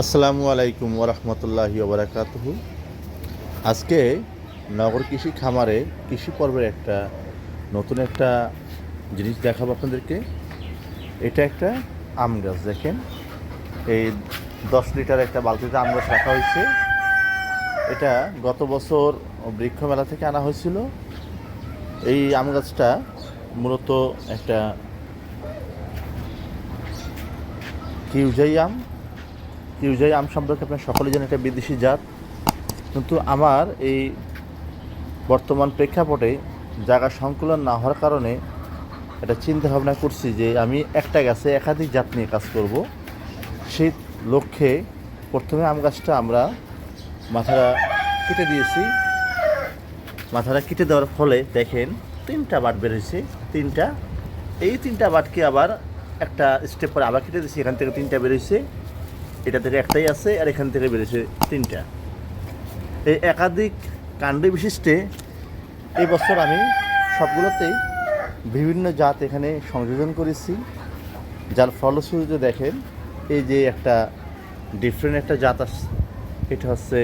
আসসালামু আলাইকুম ওরহমতুল্লাহি ওবরাকাতুহু আজকে নগর কৃষি খামারে কৃষি পর্বের একটা নতুন একটা জিনিস দেখাবো আপনাদেরকে। এটা একটা আম গাছ, দেখেন। এই দশ লিটার একটা বালতিতে আম গাছ রাখা হয়েছে। এটা গত বছর বৃক্ষ মেলা থেকে আনা হয়েছিল। এই আম গাছটা মূলত একটা কিউজাই আম। কিউজাই আম সম্পর্কে আপনার সকলে জানেন একটা বিদেশি জাত। কিন্তু আমার এই বর্তমান প্রেক্ষাপটে জায়গা সংকুলন না হওয়ার কারণে একটা চিন্তা ভাবনা করছি যে আমি একটা গাছে একাধিক জাত নিয়ে কাজ করব। সেই লক্ষ্যে প্রথমে আম গাছটা আমরা মাথাটা কেটে দিয়েছি। মাথাটা কেটে দেওয়ার ফলে দেখেন তিনটা বাট বেরিয়েছে তিনটা। এই তিনটা বাটকে আবার একটা স্টেপ পরে আবার কেটে দিয়েছি, এখান থেকে তিনটা বেরিয়েছে এটা থেকে একটাই আছে আর এখান থেকে বেরিয়েছে তিনটা। এই একাধিক কাণ্ড বিশিষ্টে এই বছর আমি সবগুলোতেই বিভিন্ন জাত এখানে সংযোজন করেছি। যার ফলশ্রুতিতে দেখেন, এই যে একটা ডিফারেন্ট একটা জাত আসছে এটা হচ্ছে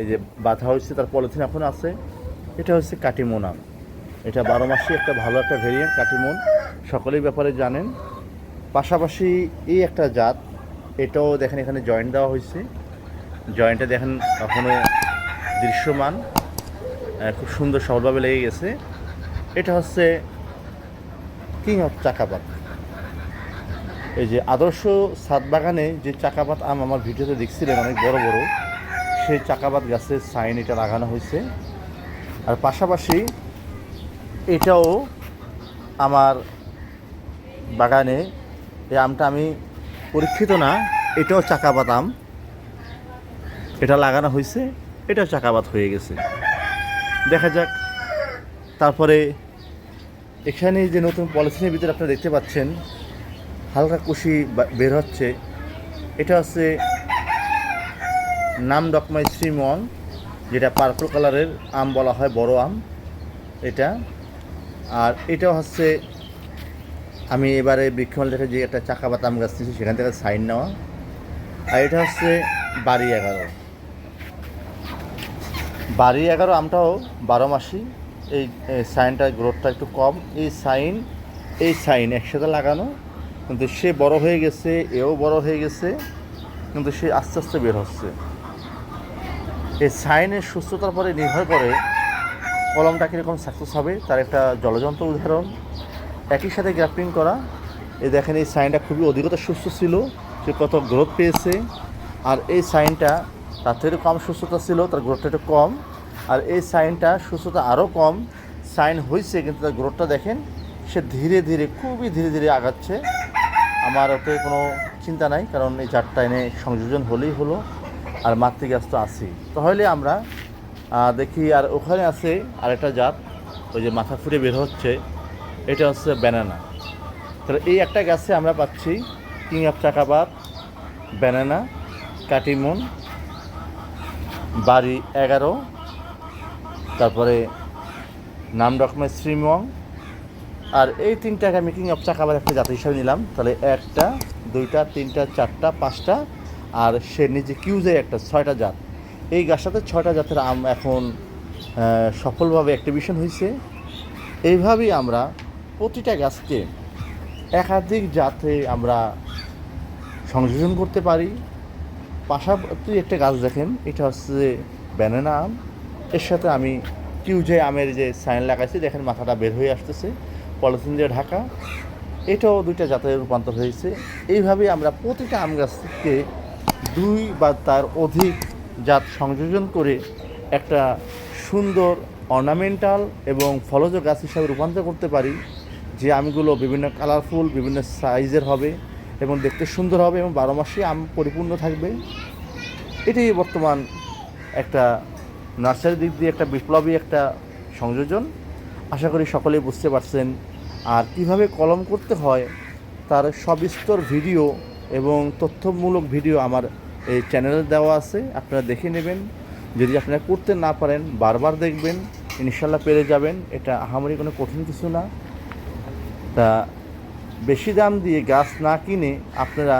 এই যে বাধা হয়েছে, তার পলিথিন এখন আছে। এটা হচ্ছে কাটিমন। আম এটা বারো মাসে একটা ভালো একটা ভেরিয়েন্ট কাটিমন। সকলেই ব্যাপারে জানেন। পাশাপাশি এই একটা জাত এটাও দেখেন এখানে জয়েন্ট দেওয়া হয়েছে। জয়েন্টটা দেখেন এখনও দৃশ্যমান খুব সুন্দর সরলভাবে লেগে গেছে। এটা হচ্ছে কিং অফ চাকাপাত এই যে আদর্শ সাত বাগানে যে চাকাপাত আম আমার ভিডিওতে দেখছিলেন, অনেক বড় বড়, সেই চাকাপাত গাছের সাইন এটা লাগানো হয়েছে। আর পাশাপাশি এটাও আমার বাগানে এই আমটা আমি পরীক্ষিত না, এটাও চাকাপাত আম এটা লাগানো হয়েছে, এটাও চাকাপাত হয়ে গেছে। দেখা যাক। তারপরে এখানে যে নতুন পলিথিনের ভিতরে আপনারা দেখতে পাচ্ছেন, হালকা কুশি বের হচ্ছে। এটা হচ্ছে নাম ডকমাই শ্রীমন, যেটা পার্পল কালারের আম বলা হয়, বড় আম। এটা। আর এটাও হচ্ছে আমি এবারে বৃক্ষমাল থেকে যে একটা চাকা বাতাম গাছ নিয়েছি সেখান থেকে সাইন নেওয়া। আর এটা হচ্ছে বাড়ি এগারো। বাড়ি এগারো আমটাও বারো মাসি। এই এই সাইনটার গ্রোথটা একটু কম। এই সাইন এই সাইন একসাথে লাগানো। কিন্তু সে বড় হয়ে গেছে, এও বড় হয়ে গেছে। কিন্তু সে আস্তে আস্তে বের হচ্ছে। এই সাইনের সুস্থতার পরে নির্ভর করে কলমটা কীরকম সাকসেস হবে, তার একটা জলযন্ত্র উদাহরণ। একই সাথে গ্রাফটিং করা। এই দেখেন, এই সাইনটা খুবই অধিকতা সুস্থ ছিল, সে কত গ্রোথ পেয়েছে। আর এই সাইনটা তার থেকে কম সুস্থতা ছিল, তার গ্রোথটা একটু কম। আর এই সাইনটা সুস্থতা আরও কম। সাইন হয়েছে কিন্তু তার গ্রোথটা দেখেন, সে ধীরে ধীরে, খুবই ধীরে ধীরে আগাচ্ছে। আমার ওতে কোনো চিন্তা নাই, কারণ এই চারটা এনে সংযোজন হলেই হলো, আর মাতৃগাছ তো আছেই তাহলে আমরা দেখি, আর ওখানে আছে আরেকটা জাত, ওই যে মাথা ফুটে বের হচ্ছে। এটা হচ্ছে ব্যানানা তাহলে এই একটা গাছে আমরা পাচ্ছি king of Chakabad banana Katimon, বাড়ি এগারো, তারপরে নাম রকমের শ্রীমং, আর এই তিনটাকে আমি কিং অফ চাকাবাদ একটা জাতি হিসাবে নিলাম। তাহলে একটা, দুইটা, তিনটা, চারটা, পাঁচটা, আর সে নিজে কিউজে একটা, ছয়টা জাত। এই গাছটাতে ছয়টা জাতের আম এখন সফলভাবে অ্যাক্টিভেশন হয়েছে। এইভাবেই আমরা প্রতিটা গাছকে একাধিক জাতে আমরা সংযোজন করতে পারি। পাশাপাশি একটা গাছ দেখেন, এটা হচ্ছে ব্যানানা আম। এর সাথে আমি কিউজে আমের যে সাইন লাগাইছি, দেখেন মাথাটা বের হয়ে আসতেছে, পলিথিন দিয়ে ঢাকা। এটাও দুইটা জাতের রূপান্তর হয়েছে। এইভাবে আমরা প্রতিটা আম গাছকে দুই বা তার অধিক জাত সংযোজন করে একটা সুন্দর অর্নামেন্টাল এবং ফলজ গাছ হিসাবে রূপান্তর করতে পারি। যে আমগুলো বিভিন্ন কালারফুল বিভিন্ন সাইজের হবে এবং দেখতে সুন্দর হবে এবং বারো মাসে আম পরিপূর্ণ থাকবে। এটাই বর্তমান একটা নার্সারি দিক দিয়ে একটা বিপ্লবী একটা সংযোজন। আশা করি সকলেই বুঝতে পারছেন আর কীভাবে কলম করতে হয় তার সবিস্তর ভিডিও এবং তথ্যমূলক ভিডিও আমার এই চ্যানেলে দেওয়া আছে, আপনারা দেখে নেবেন। যদি আপনারা করতে না পারেন, বারবার দেখবেন ইনশাল্লাহ পেরে যাবেন। এটা আহামরি কোনো কঠিন কিছু না। তা বেশি দাম দিয়ে গাছ না কিনে আপনারা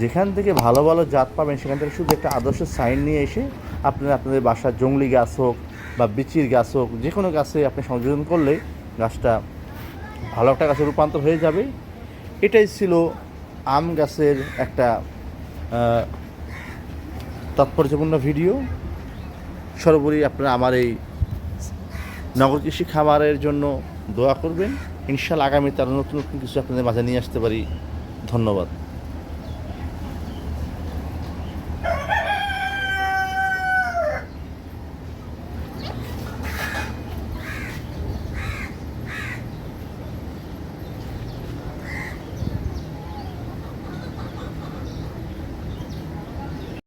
যেখান থেকে ভালো ভালো জাত পাবেন, সেখান থেকে শুধু একটা আদর্শ সাইন নিয়ে এসে আপনারা আপনাদের বাসার জংলি গাছ হোক বা বিচির গাছ হোক, যে কোনো গাছে আপনি সংযোজন করলে গাছটা ভালো একটা গাছে রূপান্তর হয়ে যাবে। এটাই ছিল আম গাছের একটা তাৎপর্যপূর্ণ ভিডিও। সর্বোপরি আপনারা আমার এই নগর কৃষি খামারের জন্য দোয়া করবেন। ইনশাল্লাহ আগামীতে আরও নতুন নতুন কিছু আপনাদের মাঝে নিয়ে আসতে পারি। ধন্যবাদ।